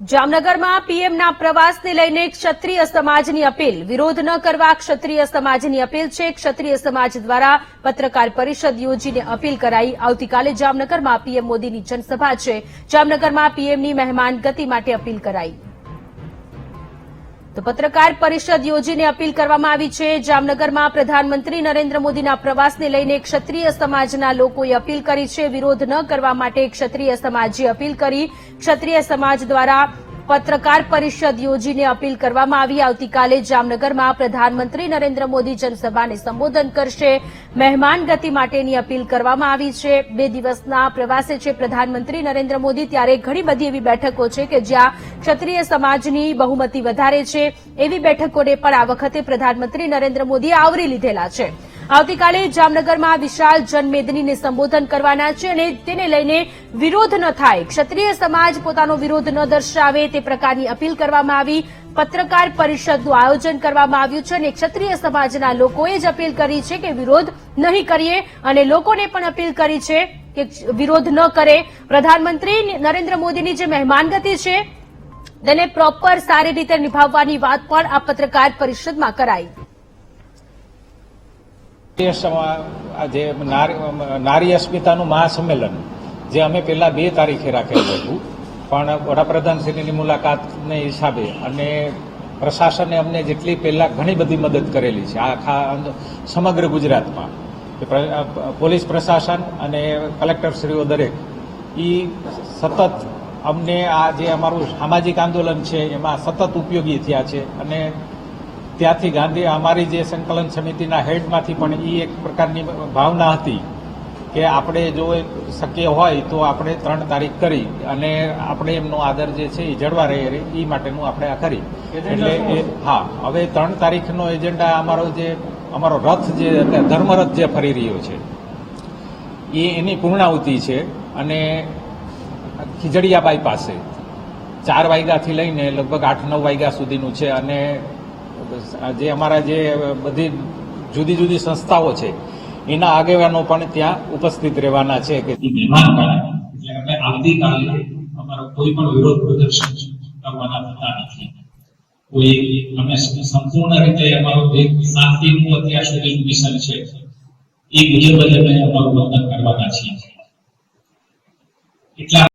જામનગરમાં પીએમના પ્રવાસને લઈને ક્ષત્રિય સમાજની અપીલ. વિરોધ ન કરવા ક્ષત્રિય સમાજની અપીલ છે. ક્ષત્રિય સમાજ દ્વારા પત્રકાર પરિષદ યોજીને અપીલ કરાઈ. આવતીકાલે જામનગરમાં પીએમ મોદીની જનસભા છે. જામનગરમાં પીએમની મહેમાન ગતિ માટે અપીલ કરાઈ. તો પત્રકાર પરિષદ યોજીને અપીલ કરવામાં આવી છે. જામનગરમાં પ્રધાનમંત્રી નરેન્દ્ર મોદીના પ્રવાસને લઈને ક્ષત્રિય સમાજના લોકોએ અપીલ કરી છે. વિરોધ ન કરવા માટે ક્ષત્રિય સમાજે અપીલ કરી. ક્ષત્રિય સમાજ દ્વારા પત્રકાર પરિષદ યોજીને અપીલ કરવામાં આવી. આવતીકાલે જામનગરમાં પ્રધાનમંત્રી નરેન્દ્ર મોદી જનસભાને સંબોધન કરશે. મહેમાન ગતિ માટેની અપીલ કરવામાં આવી છે. બે દિવસના પ્રવાસે છે પ્રધાનમંત્રી નરેન્દ્ર મોદી. ત્યારે ઘણી બધી એવી બેઠકો છે કે જ્યાં ક્ષત્રિય સમાજની બહુમતી વધારે છે. એવી બેઠકોને પણ આ વખતે પ્રધાનમંત્રી નરેન્દ્ર મોદીએ આવરી લીધેલા છે. આવતીકાલે જામનગરમાં વિશાળ જનમેદનીને સંબોધન કરવાના છે અને તેને લઈને વિરોધ ન થાય. ક્ષત્રિય સમાજ પોતાનો વિરોધ ન દર્શાવે તે પ્રકારની અપીલ કરવામાં આવી. પત્રકાર પરિષદનું આયોજન કરવામાં આવ્યું છે અને ક્ષત્રિય સમાજના લોકોએ જ અપીલ કરી છે કે વિરોધ નહીં કરીએ અને લોકોને પણ અપીલ કરી છે કે વિરોધ ન કરે. પ્રધાનમંત્રી નરેન્દ્ર મોદીની જે મહેમાનગતિ છે, તેને પ્રોપર સારી રીતે નિભાવવાની વાત પણ આ પત્રકાર પરિષદમાં કરાઈ. જે નારી અસ્મિતાનું મહાસંમેલન, જે અમે પહેલાં બે તારીખે રાખેલું હતું. પણ વડાપ્રધાનશ્રીની મુલાકાતને હિસાબે અને પ્રશાસને અમને જેટલી પહેલા ઘણી બધી મદદ કરેલી છે, આખા સમગ્ર ગુજરાતમાં. પોલીસ પ્રશાસન અને કલેક્ટરશ્રીઓ દરેક. એ સતત અમને આ જે અમારું સામાજિક આંદોલન છે, એમાં સતત ઉપયોગી થયા છે અને ત્યાંથી ગાંધી અમારી જે સંકલન સમિતિના હેડમાંથી પણ એ એક પ્રકારની ભાવના હતી કે આપણે જો શક્ય હોય તો આપણે ત્રણ તારીખ કરી અને આપણે એમનો આદર જે છે એ જળવા રહે એ માટેનું આપણે આ કરી. એટલે એ હા હવે ત્રણ તારીખનો એજન્ડા અમારો જે અમારો રથ જે ધર્મરથ જે ફરી રહ્યો છે એ એની પૂર્ણાહુતિ છે અને ખીજડીયાબાઈ પાસે ચાર વાગ્યાથી લઈને લગભગ આઠ નવ વાગ્યા સુધીનું છે અને જે અમારા જે બધી જુદી જુદી સંસ્થાઓ છે, એના આગેવાનો પણ ત્યાં ઉપસ્થિત રહેવાના છે કે એટલે આવતીકાલે અમારો કોઈ પણ વિરોધ પ્રદર્શન કરવાના થતા નથી. કોઈ અમે સંપૂર્ણ રીતે અમારું જે શાંતિનું અત્યાર સુધીનું મિશન છે. એ મુજબ જ અમે અમારું વર્તન કરવાના છીએ. એટલા